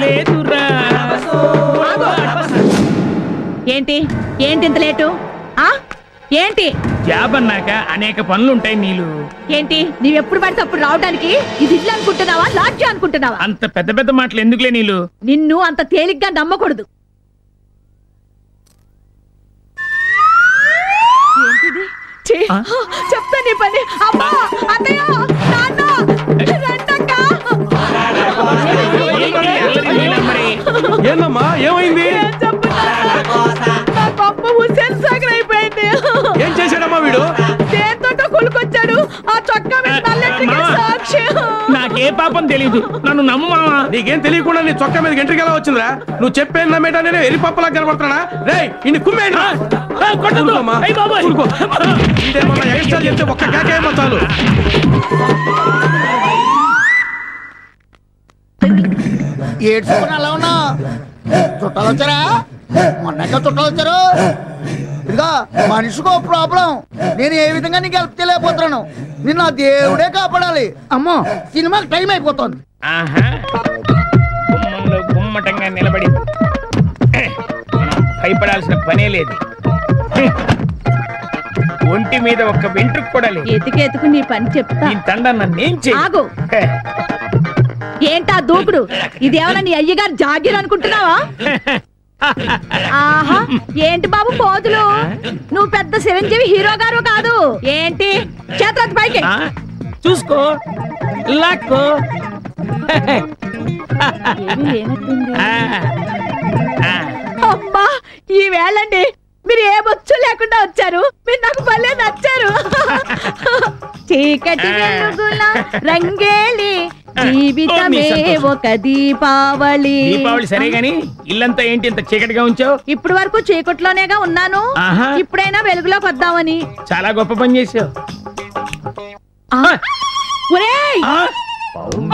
లేదురా ఏంటి ఏంటి? ఇంత లేటు? ఆ? ఏంటి? జాబ్ అన్నాక అనేక పనులుంటాయి నీళ్ళు ఏంటి? నీవెప్పుడు పడితే అప్పుడు రావడానికి ఇది ఇల్లు అనుకుంటున్నావా? లాడ్జి అనుకుంటున్నావా? అంత పెద్ద పెద్ద మాటలు ఎందుకులే నీళ్ళు నిన్ను అంత తేలిగ్గా నమ్మకూడదు. ఏంటిది? ఛీ, చెప్తా నీ పని. అమ్మా అన్నయ్య ఏందమ్మా? ఏమైంది? గొప్ప హుస్సేన్ సాగర్ అయిపోయింది. ఏం చేశాడమ్మా వీడు? దేంతో కొలుకొచ్చాడు ఆ చొక్కా మీద నల్లెట్టికి మావా. సాక్షి. నాకే పాపం తెలీదు. నన్ను నమ్ము మావా. నీకేం తెలియకుండా నీ చొక్కా మీద గంటకి ఎలా వచ్చిందిరా? నువ్వు చెప్పేది నమ్మేటా నేను ఎరి పప్పలా కనబడుతున్నా రే ఇన్ని. ఊరుకో. ఇదేమన్నా ఎక్స్ట్రా చెప్తే ఒక్క కేకేమో చాలు. ఏడ్చుకుని అలా ఉన్నా చుట్టాలు వచ్చారా? మొన్నక చుట్టాలు వచ్చారు? ఇదిగా మనిషికో ప్రాబ్లం. నేను ఏ విధంగా నీకు హెల్ప్ చేయలేకపోతున్నాను? నిన్ను ఆ దేవుడే కాపాడాలి. అమ్మో సినిమాకి టైం అయిపోతుంది. గుమ్మటంగా నిలబడి భయపడాల్సిన పనే లేదు. ఒంటి మీద ఒక్క వెంట్రుకు కూడా లేదు. ఎతికి ఎతుకు నీ పని చెప్తా. ఈ తండ నన్నేం ఆగు. ఏంటా దూకుడు? ఇదేమన్నా నీ అయ్యగారు జాగీర్ అనుకుంటున్నావా? ఆహా ఏంటి బాబు పోతులు? నువ్వు పెద్ద చిరంజీవి హీరో గారు కాదు. ఏంటి? చేతులెత్తి పైకి. చూసుకో లాక్కో. అమ్మా ఈ వేళండి. మీరు ఏ బొచ్చు లేకుండా వచ్చారు? మీరు నాకు భలే నచ్చారు. చీకటి వెలుగుల రంగేలి జీవితమే ఒక దీపావళి. దీపావళి సరే గాని ఇల్లంతా ఏంటి ఇంత చీకటిగా ఉంచావు? ఇప్పుడు వరకు చీకట్లోనేగా ఉన్నాను. ఆహా. ఇప్పుడైనా వెలుగులోకి వద్దామని. చాలా గొప్ప పని చేసావు ఆ, ఒరేయ్! ఆ,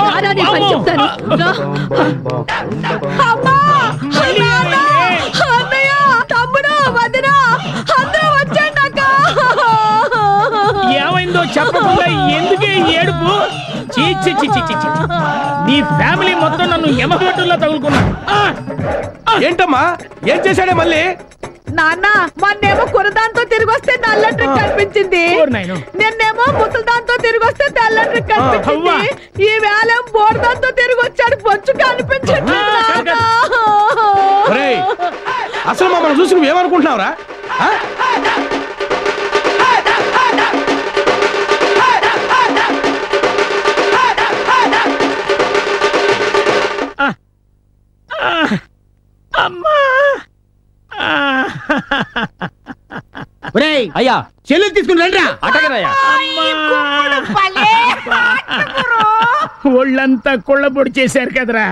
రారా నీ పని చెప్తాను. రా. అమ్మా! నాన్న! ఏడుపు? చీ, చీ, చీ, చీ, చీ, చీ. నీ ఫ్యామిలీ మొత్తం నన్ను యమగట్టుల్లో తగులుకున్నా. ఆ, ఏంటమ్మా? ఏం చేశాడే మళ్ళీ? నాన్న మొన్నేమో కురదాంతో తిరిగి వస్తే నల్ల ట్రిక్ కనిపించింది. నిన్నేమో ముసల్దాంతో తిరిగి వస్తే తెల్ల ట్రిక్ కనిపించింది. ఈ వేళ బోర్దాంతో తిరిగి వచ్చాడు బొచ్చు. ఒరేయ్, అసలు మమ్మల్ని చూసి నువ్వేమనుకుంటున్నావురా? అయ్యా చెల్లెలు తీసుకుని రండిరా అటగరయ్యా అమ్మా. ఒళ్ళంతా కుళ్ళబొడి చేశారు కదరా.